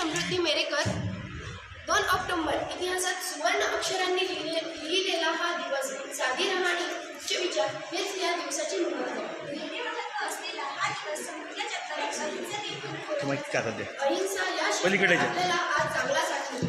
समृद्धी मेरेकर दोन ऑक्टोंबर इतिहासात सुवर्ण अक्षरांनी लिहिले लिहिलेला हा दिवस साधी राहणी उच्च विचार हेच या दिवसाचे महत्त्व. अहिंसा या आपल्याला आज चांगला साथी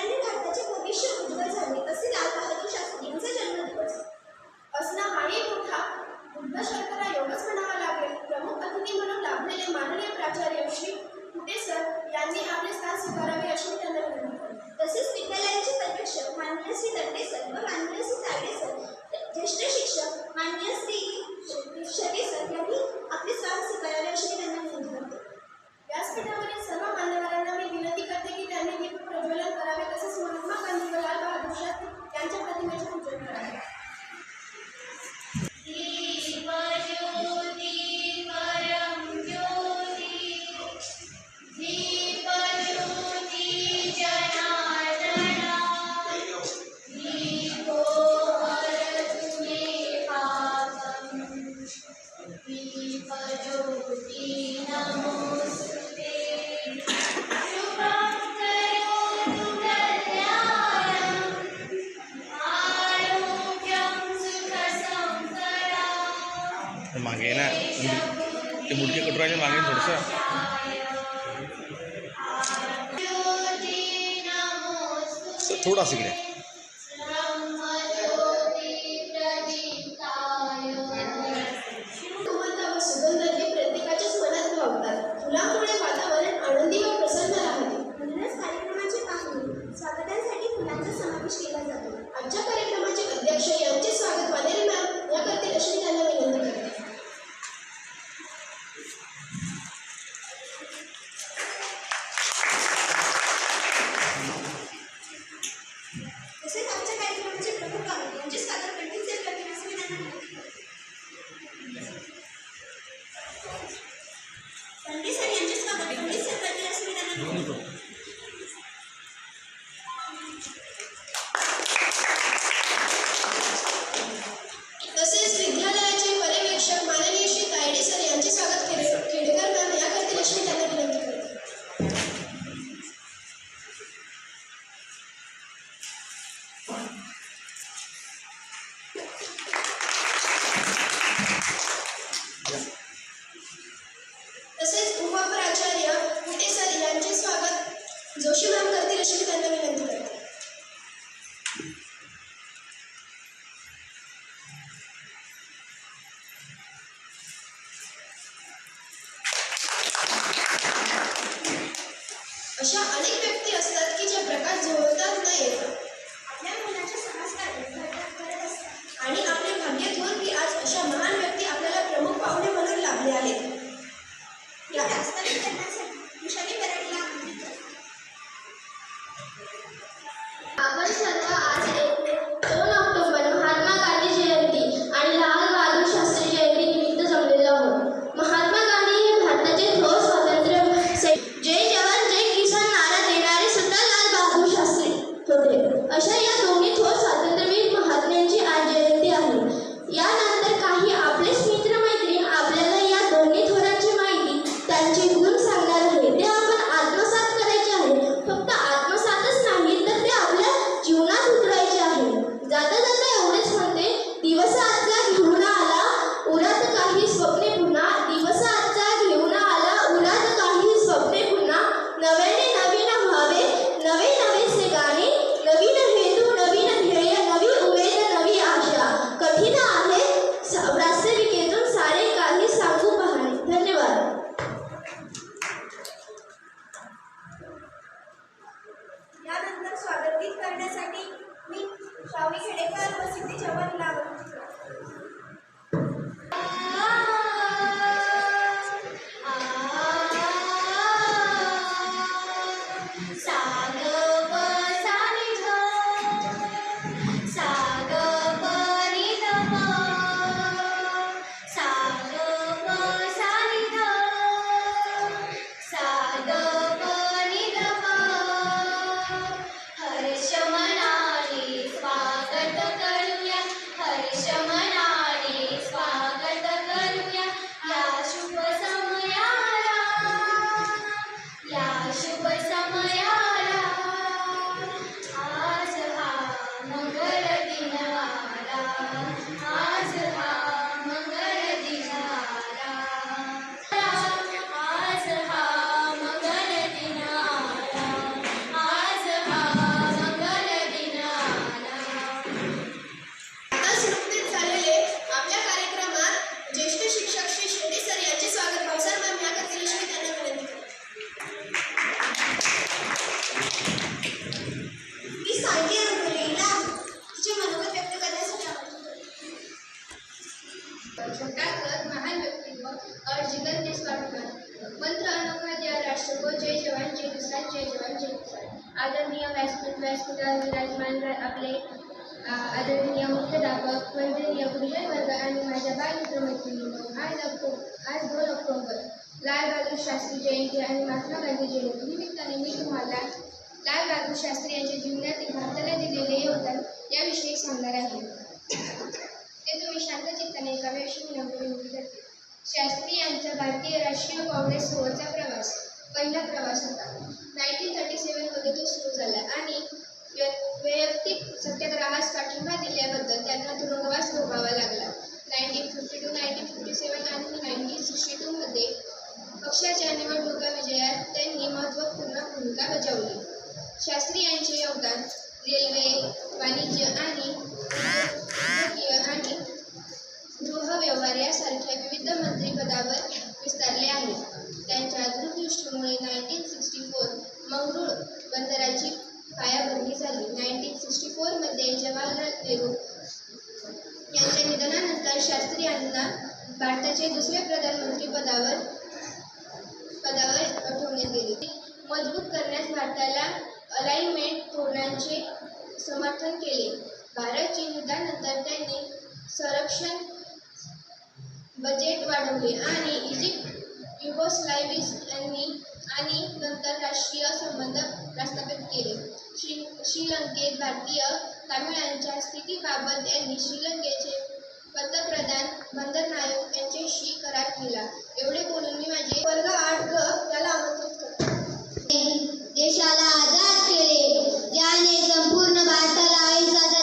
ज्यांनी भारताचे भविष्य उज्ज्वल झाले तसे लाल बहादूर शास्त्री यांचा जन्मदिवस. असणं हाही मोठा बुद्धशर्करा योगच म्हणावा लागेल. प्रमुख अतिथी म्हणून लाभलेले माननीय प्राचार्य श्री कुटे सर यांनी आपले स्थान स्वीकारावे अशी त्यांना विनंती तसेच विद्यालयाचे प्रत्यक्ष माननीय श्री दंडे सर व माननीय श्री ताडे सर ज्येष्ठ शिक्षक माननीय श्री शरी सर यांनी आपले स्थान स्वीकारावे अशी त्यांना विनंती करते व्यासपीठावरील सर्व मान्यवरांना मी विनंती करते की त्यांनी दीप प्रज्वलन करावे तसेच महात्मा गांधी व लाल बहादूर शास्त्री यांच्या प्रतिमेचे पूजन करावे. ते मुडके कटोराच्या मागे थोडंसं थोडासा इकडे. अशा अनेक व्यक्ती असतात की ज्या प्रकाश नाही नाहीत शास्त्री यांचा भारतीय राष्ट्रीय काँग्रेस सोबतचा प्रवास पहिला प्रवास होता. स्लायविस यांनी आणि नंतर राष्ट्रीय संबंध प्रस्थापित केले. श्री श्रीलंकेत भारतीय तामिळांच्या स्थितीबाबत यांनी श्रीलंकेचे पंतप्रधान बंदर नायक यांच्याशी करार केला. एवढे बोलून मी माझे वर्ग आठ ग त्याला आमंत्रित करतो. देशाला आझाद केले. ज्याने संपूर्ण भारताला अहिंसाचा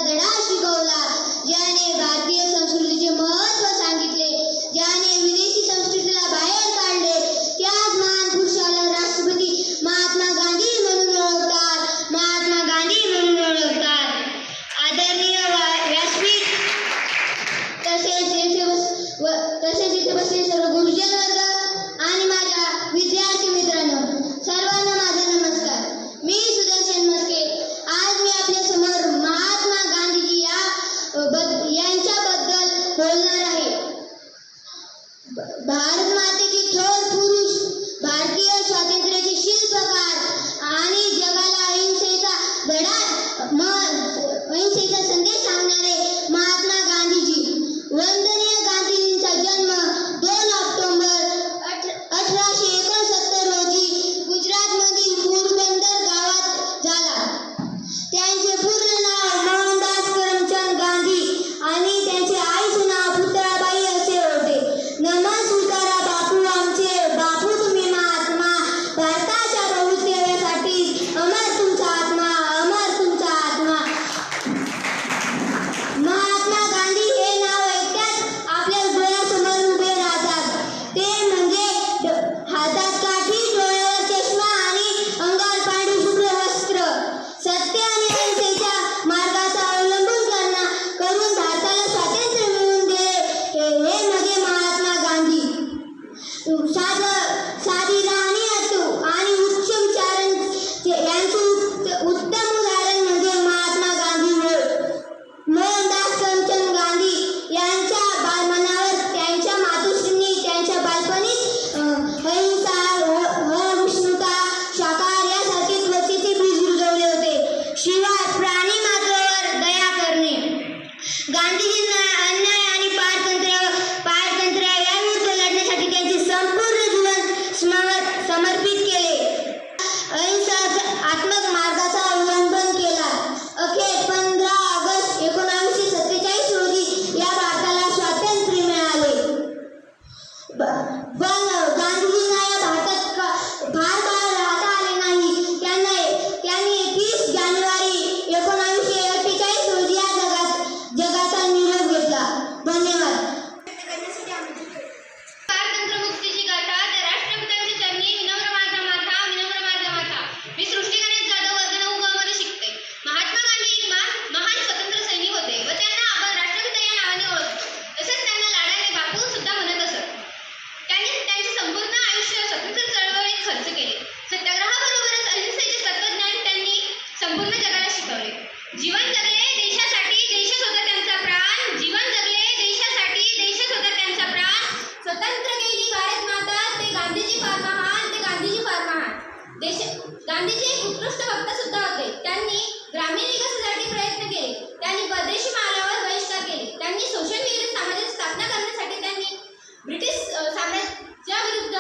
स्वतंत्र केली भारत माता ते गांधीजी फार महान ते गांधीजी फार महान देश गांधीजी एक उत्कृष्ट वक्ता सुद्धा होते. त्यांनी ग्रामीण विकासासाठी प्रयत्न केले. त्यांनी परदेशी मालावर बहिष्कार केले. त्यांनी सोशल निगडीत समाजाची स्थापना करण्यासाठी त्यांनी ब्रिटिश साम्राज्याविरुद्ध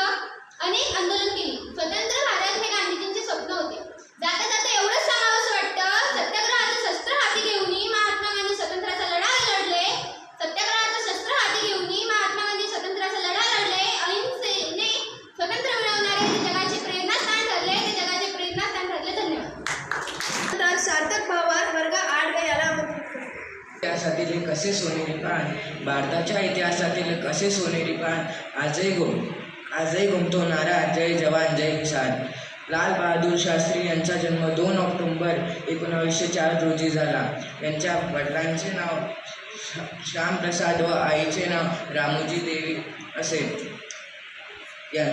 अनेक आंदोलन केली. स्वतंत्र भारत हे गांधीजींचे स्वप्न होते. जाता जाता एवढंच सांगावं वाटतं सत्याग्रह इतिहासातील कसे सोनेरी पान भारताच्या इतिहासातील कसे सोनेरी पान आजही गुम आजही गुंतवणारा जय जवान जय किसान. लाल बहादूर शास्त्री यांचा जन्म दोन ऑक्टोंबर एकोणावीसशे चार रोजी झाला. यांच्या वडिलांचे नाव श्यामप्रसाद व आईचे नाव रामोजी देवी असे. या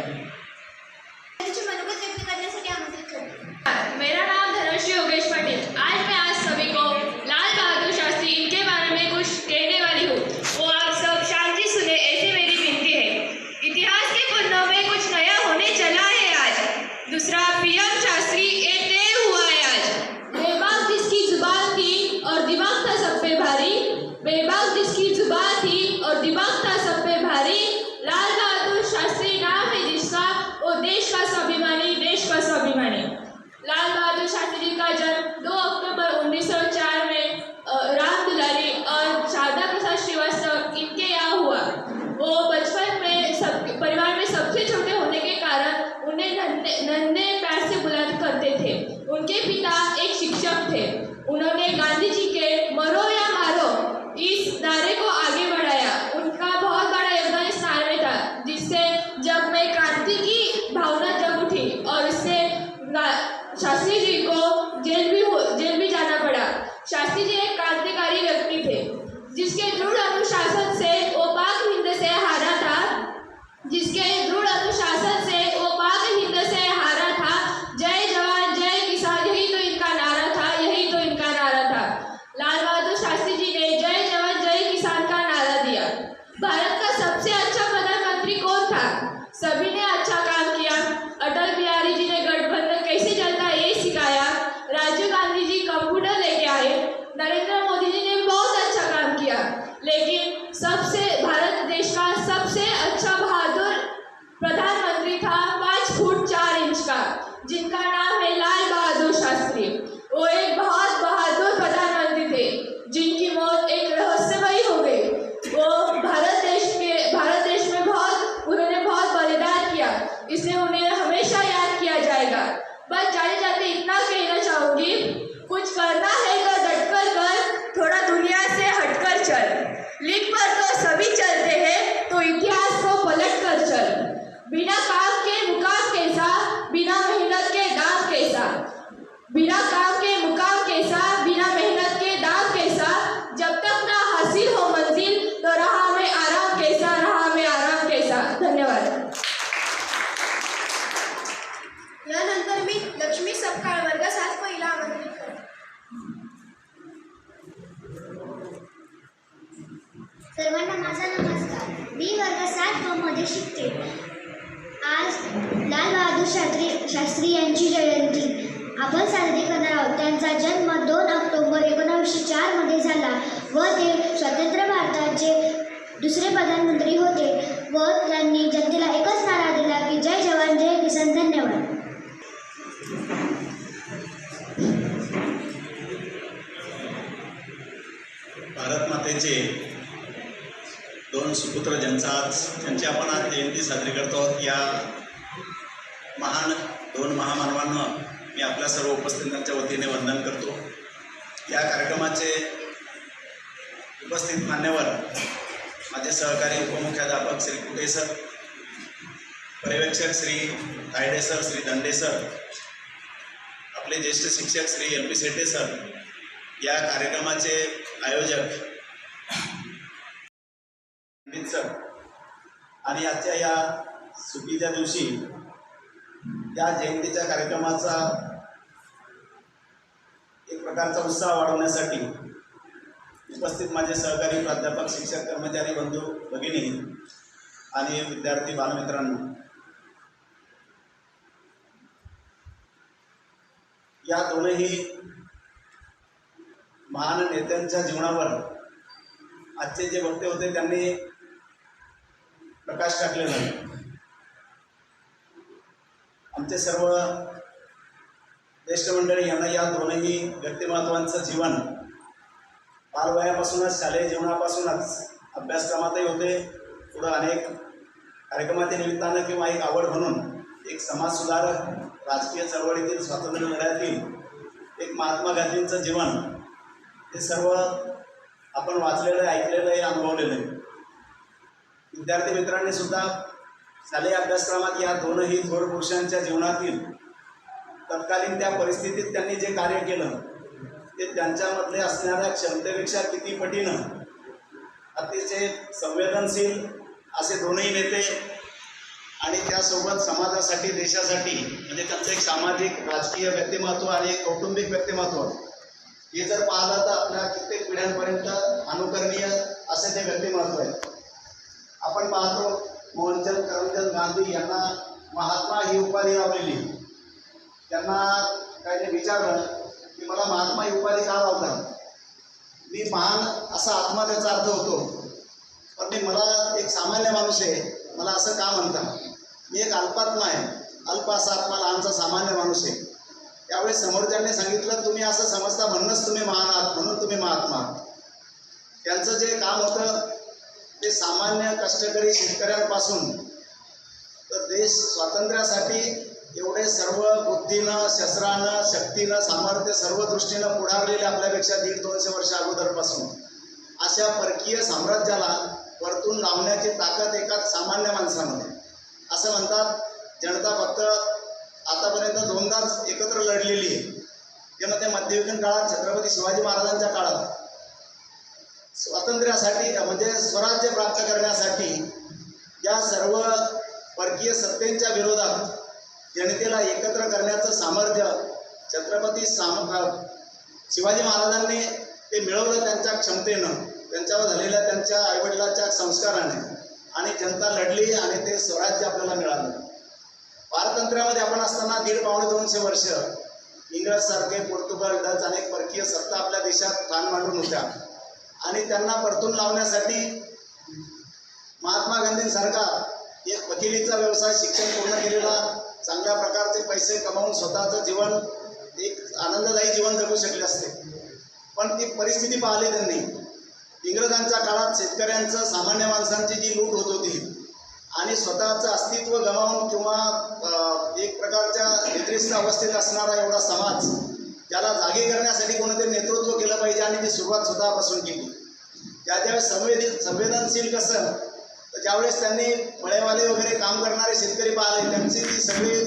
महान दोन महामानवांना मी आपल्या सर्व उपस्थितांच्या वतीने वंदन करतो. या कार्यक्रमाचे उपस्थित मान्यवर माझे सहकारी उपमुख्याध्यापक श्री कुटे सर पर्यवेक्षक श्री तायडे सर श्री दंडे सर आपले ज्येष्ठ शिक्षक Shri L P Shette sir या कार्यक्रमाचे आयोजक सर. आणि आजच्या या सुट्टीच्या दिवशी या जयंतीच्या कार्यक्रमाचा एक प्रकारचा उत्साह वाढवण्यासाठी उपस्थित माझे सहकारी प्राध्यापक शिक्षक कर्मचारी बंधू भगिनी आणि विद्यार्थी बालमित्रांनो या दोनही महान नेत्यांच्या जीवनावर आजचे जे वक्ते होते त्यांनी प्रकाश टाकले नाही. आमचे सर्व ज्येष्ठ मंडळी यांना या दोनही व्यक्तिमत्वांचं जीवन बालवयापासूनच शालेय जीवनापासूनच अभ्यासक्रमातही होते. पुढं अनेक कार्यक्रमाच्या निमित्तानं किंवा एक आवड म्हणून एक समाजसुधारक राजकीय चळवळीतील स्वातंत्र्य लढ्यातील एक महात्मा गांधींचं जीवन हे सर्व आपण वाचलेलं आहे ऐकलेलं आहे अनुभवलेलं आहे. विद्यार्थी मित्रांनी सुद्धा शालेय अभ्यासक्रमात या दोनही थोर पुरुषांच्या जीवनातील तत्कालीन त्या परिस्थितीत त्यांनी जे कार्य केलं ते त्यांच्यामधले असणाऱ्या क्षमतेपेक्षा किती पटीनं अतिशय संवेदनशील असे दोनही नेते आणि त्यासोबत समाजासाठी देशासाठी म्हणजे त्यांचं एक सामाजिक राजकीय व्यक्तिमत्व आणि एक कौटुंबिक व्यक्तिमत्व. हे जर पाहिलं तर आपल्या कित्येक पिढ्यांपर्यंत अनुकरणीय असे ते व्यक्तिमत्व आहे. आपण पाहतो मोहनचंद करमचंद गांधी यांना महात्मा ही उपाधी लावलेली त्यांना काही विचारलं की मला महात्मा ही उपाधी का लावतात मी महान असा आत्मा त्याचा अर्थ होतो. पण मी मला एक सामान्य माणूस आहे. मला असं का म्हणता मी एक अल्पात्मा आहे. अल्प असा आत्मा लहानचा सामान्य माणूस आहे. त्यावेळेस समोरच्यांनी सांगितलं तुम्ही असं समजता म्हणूनच तुम्ही महान आहात म्हणून तुम्ही महात्मा त्यांचं जे काम होतं ते सामान्य कष्टकरी शेतकऱ्यांपासून. तर देश स्वातंत्र्यासाठी एवढे सर्व बुद्धीनं शस्त्रानं शक्तीनं सामर्थ्य सर्व दृष्टीनं पुढारलेले आपल्यापेक्षा दीड दोनशे वर्ष अगोदरपासून. अशा परकीय साम्राज्याला परतून लावण्याची ताकद एका सामान्य माणसामध्ये. असं म्हणतात जनता फक्त आतापर्यंत दोनदाच एकत्र लढलेली आहे. तेव्हा ते मध्ययुगीन काळात छत्रपती शिवाजी महाराजांच्या काळात. स्वातंत्र्यासाठी म्हणजे स्वराज्य प्राप्त करण्यासाठी या सर्व परकीय सत्तेच्या विरोधात जनतेला एकत्र करण्याचं सामर्थ्य छत्रपती साम शिवाजी महाराजांनी ते मिळवलं त्यांच्या क्षमतेनं त्यांच्यावर झालेल्या त्यांच्या आईवडिलांच्या संस्काराने. आणि जनता लढली आणि ते स्वराज्य आपल्याला मिळालं. पारतंत्र्यामध्ये आपण असताना दीड पावणे दोनशे वर्ष इंग्रजसारखे पोर्तुगाल डच अनेक परकीय सत्ता आपल्या देशात प्राण मांडून होत्या. आणि त्यांना परतून लावण्यासाठी महात्मा गांधींसारखा एक वकिलीचा व्यवसाय शिक्षण पूर्ण केलेला चांगल्या प्रकारचे पैसे कमावून स्वतःचं जीवन एक आनंददायी जीवन जगू शकले असते. पण ती परिस्थिती पाहिली त्यांनी. इंग्रजांच्या काळात शेतकऱ्यांचं सामान्य माणसांची जी लूट होत होती आणि स्वतःचं अस्तित्व गमावून किंवा एक प्रकारच्या निद्रिस्त अवस्थेत असणारा एवढा समाज त्याला जागे करण्यासाठी कोणीतरी नेतृत्व केलं पाहिजे आणि ती सुरुवात स्वतःपासून केली. त्या ज्यावेळेस संवेदन संवेदनशील कसं तर ज्यावेळेस त्यांनी मळेवाले वगैरे काम करणारे शेतकरी पाहिले त्यांची ती सगळी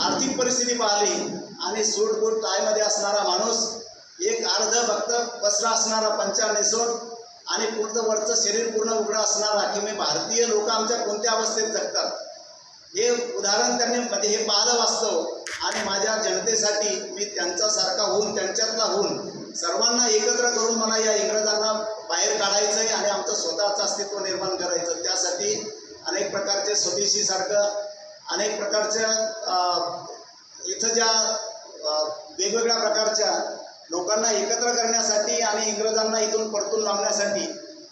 आर्थिक परिस्थिती पाहिली आणि सूटबूट टायमध्ये असणारा माणूस एक अर्ध फक्त पसरा असणारा पंचा नेसून आणि पूर्ण वरचं शरीर पूर्ण उघडं असणारा की मी भारतीय लोक आमच्या कोणत्या अवस्थेत जगतात? हे उदाहरण त्यांनी म्हणजे हे पाहिलं वास्तव. आणि माझ्या जनतेसाठी मी त्यांच्यासारखा होऊन त्यांच्यातला होऊन सर्वांना एकत्र करून मला या इंग्रजांना बाहेर काढायचं आहे आणि आमचं स्वतःचं अस्तित्व निर्माण करायचं. त्यासाठी अनेक प्रकारचे स्वदेशीसारखं अनेक प्रकारच्या इथं ज्या वेगवेगळ्या प्रकारच्या लोकांना एकत्र करण्यासाठी आणि इंग्रजांना इथून परतून लावण्यासाठी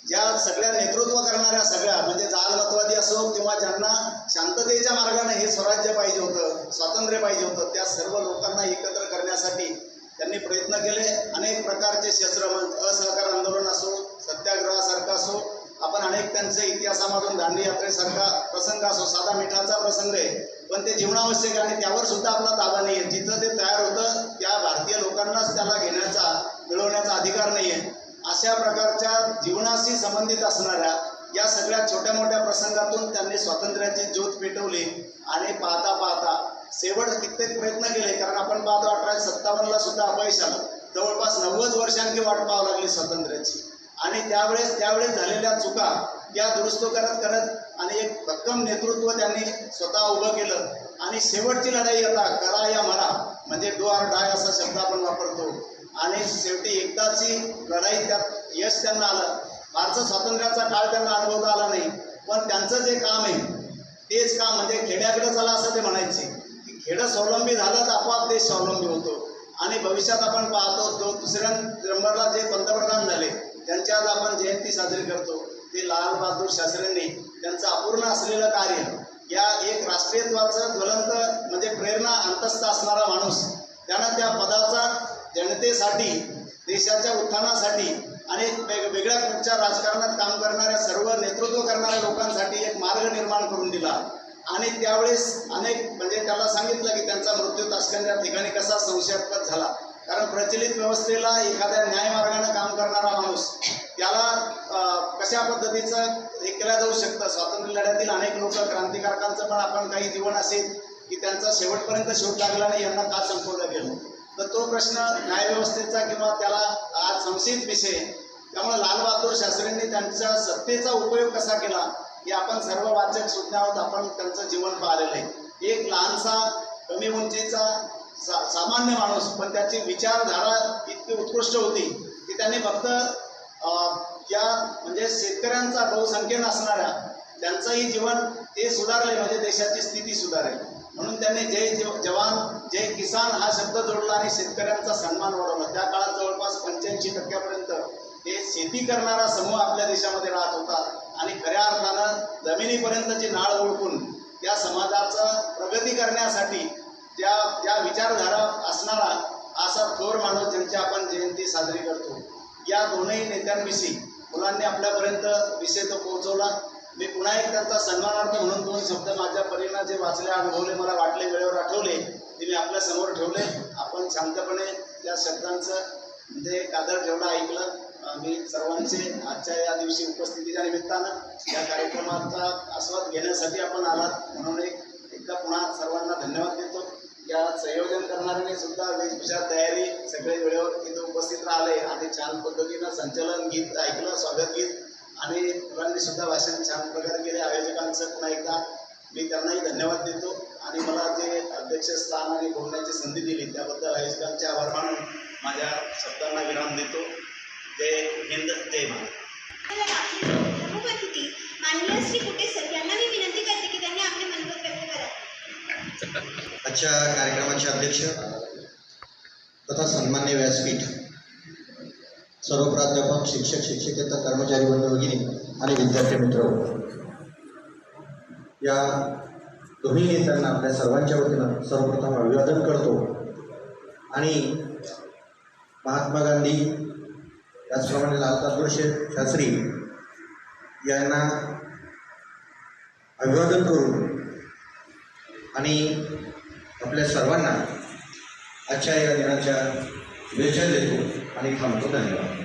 ज्या सगळ्या नेतृत्व करणाऱ्या सगळ्या म्हणजे जालमतवादी असो किंवा ज्यांना शांततेच्या मार्गाने हे स्वराज्य पाहिजे होतं स्वातंत्र्य पाहिजे होतं त्या सर्व लोकांना एकत्र करण्यासाठी त्यांनी प्रयत्न केले. अनेक प्रकारचे शस्त्र असहकार आंदोलन असो सत्याग्रहासारखं असो आपण अनेक त्यांचे इतिहासामधून दांडी यात्रेसारखा प्रसंग असो साधा मिठाचा प्रसंग आहे. पण ते जीवनावश्यक आहे आणि त्यावर सुद्धा आपला ताबा नाही आहे जिथं ते तयार होतं त्या भारतीय लोकांनाच त्याला घेण्याचा मिळवण्याचा अधिकार नाही आहे अशा प्रकारच्या जीवनाशी संबंधित असणाऱ्या या सगळ्या छोट्या मोठ्या प्रसंगातून त्यांनी स्वातंत्र्याची ज्योत पेटवली आणि पाहता पाहता शेवट कित्येक प्रयत्न केले. कारण आपण पाहतो अठराशे सत्तावन्नला सुद्धा अपयश आलं. जवळपास नव्वद वर्षांची वाट पाहावं लागली स्वातंत्र्याची. आणि त्यावेळेस त्यावेळेस झालेल्या चुका या दुरुस्त करत करत आणि एक भक्कम नेतृत्व त्यांनी स्वतः उभं केलं. आणि शेवटची लढाई आता करा या मरा म्हणजे डू आर डाय असा शब्द आपण वापरतो. आणि शेवटी एकदाची लढाई त्यात यश त्यांना आलं. भारत स्वातंत्र्याचा काळ त्यांना अनुभवता आला नाही. पण त्यांचं जे काम आहे तेच काम म्हणजे खेड्याकडे चला असं ते म्हणायचे. की खेडं स्वावलंबी झालं तर आपोआप देश स्वावलंबी होतो. आणि भविष्यात आपण पाहतो जो दुसऱ्या नंबरला जे पंतप्रधान झाले त्यांची आज आपण जयंती साजरी करतो. ते लाल बहादूर शास्त्रींनी त्यांचं अपूर्ण असलेलं कार्य या एक राष्ट्रीयत्वाचं ज्वलंत म्हणजे प्रेरणा अंतस्थ असणारा माणूस त्यानं त्या पदाचा जनतेसाठी देशाच्या उत्थानासाठी आणि वेग वेगळ्या कुठच्या राजकारणात काम करणाऱ्या सर्व नेतृत्व करणाऱ्या लोकांसाठी एक मार्ग निर्माण करून दिला. आणि त्यावेळेस अनेक म्हणजे त्याला सांगितलं की त्यांचा मृत्यू तासकंद या ठिकाणी कसा संशयास्पद झाला. कारण प्रचलित व्यवस्थेला एखाद्या न्यायमार्गानं काम करणारा माणूस त्याला कशा पद्धतीचं हे केलं जाऊ शकतं? स्वातंत्र्य लढ्यातील अनेक लोक क्रांतिकारकांचं पण आपण काही जीवन असेल की त्यांचा शेवटपर्यंत शोध लागला नाही यांना का संपवलं गेलं? तर तो प्रश्न न्यायव्यवस्थेचा किंवा त्याला आज संशयित विषय त्यामुळे लालबहादूर शास्त्रींनी त्यांच्या सत्तेचा उपयोग कसा केला हे आपण सर्व वाचक सुज्ञ आहोत आपण त्यांचं जीवन पाहिलेलं आहे. एक लहानसा कमी उंचीचा सा सामान्य माणूस पण त्याची विचारधारा इतकी उत्कृष्ट होती की त्यांनी फक्त या म्हणजे शेतकऱ्यांचा बहुसंख्येनं असणाऱ्या त्यांचंही जीवन ते सुधारले म्हणजे देशाची स्थिती सुधारेल म्हणून त्यांनी जय जवान जय किसान हा शब्द जोडला आणि शेतकऱ्यांचा सन्मान वाढवला. त्या काळात जवळपास पंच्याऐंशी टक्क्यापर्यंत हे शेती करणारा समूह आपल्या देशामध्ये राहत होता. आणि खऱ्या अर्थानं जमिनीपर्यंतची नाळ ओळखून त्या समाजाचं प्रगती करण्यासाठी त्या त्या विचारधारा असणारा असा थोर माणूस ज्यांची आपण जयंती साजरी करतो या दोनही नेत्यांविषयी मुलांनी आपल्यापर्यंत विषय तो पोहोचवला. मी पुन्हा एक त्यांचा सन्मानार्थी म्हणून दोन शब्द माझ्या परीनं जे वाचले अनुभवले मला वाटले वेळेवर आठवले ते मी आपल्यासमोर ठेवले. आपण शांतपणे त्या शब्दांचं म्हणजे कादर जेवढं ऐकलं मी सर्वांचे आजच्या या दिवशी उपस्थितीच्या निमित्तानं या कार्यक्रमाचा आस्वाद घेण्यासाठी आपण आलात. म्हणून एक एकदा पुन्हा सर्वांना धन्यवाद देतो. या संयोजन करणाऱ्याने सुद्धा वेशभूषा तयारी सगळे वेळेवर तिथे उपस्थित राहिले. आणि छान पद्धतीनं संचलन गीत ऐकलं स्वागत गीत. आणि मुलांनी सुद्धा भाषण छान प्रकारे केले. आयोजकांचं पुन्हा एकदा मी त्यांनाही धन्यवाद देतो. आणि मला जे अध्यक्षस्थान आणि बोलण्याची संधी दिली त्याबद्दल आयोजकांचे आभार मानून माझ्या शब्दांना विराम देतो. जय हिंद जय महाराज प्रमुख अतिथी माननीय श्री कुटे सर यांना मी विनंती करते की त्यांनी आपले मनोगत व्यक्त करा आजच्या कार्यक्रमाचे अध्यक्ष तथा सन्मान्य व्यासपीठ. सर्व प्राध्यापक शिक्षक शिक्षकेतर कर्मचारी बंधू भगिनी आणि विद्यार्थी मित्र. या दोन्ही नेत्यांना आपल्या सर्वांच्या वतीनं सर्वप्रथम अभिवादन करतो. आणि महात्मा गांधी त्याचप्रमाणे लालबहादूर शे- शास्त्री यांना अभिवादन करून आणि आपल्या सर्वांना आजच्या या दिनाच्या शुभेच्छा देतो. आणि थांबतो धन्यवाद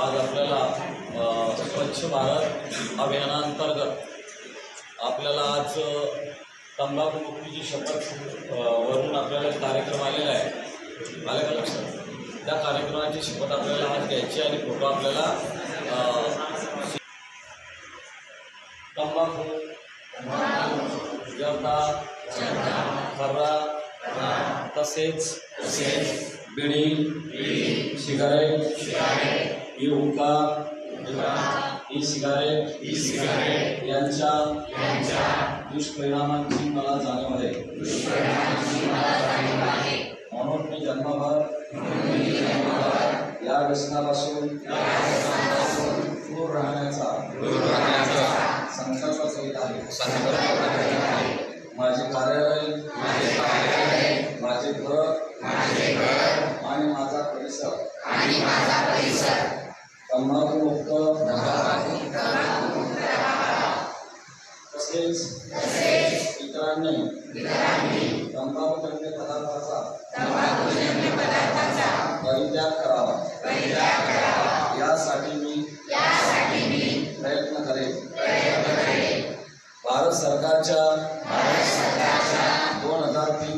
आज आपल्याला स्वच्छ भारत अभियानांतर्गत आपल्याला आज तंबाखू मुक्तीची शपथ वरून आपल्याला कार्यक्रम आलेला आहे. आलं का लक्षात? त्या कार्यक्रमाची शपथ आपल्याला आज घ्यायची आणि फोटो आपल्याला तंबाखू जर्दा खर्रा तसेच bidi cigarette e hookah e cigarette यांच्या दुष्परिणामांची मला जाणीव आहे. म्हणून मी जन्मभर या व्यसनापासून दूर राहण्याचा संकल्प करीत आहे. माझे कार्यालय माझे घर आणि माझा परिसर. तंबाखू मुक्त तसेच इतरांनी तंबाखूजन्य पदार्थाचा परित्याग करावा. यासाठी मी प्रयत्न करेन. भारत सरकारच्या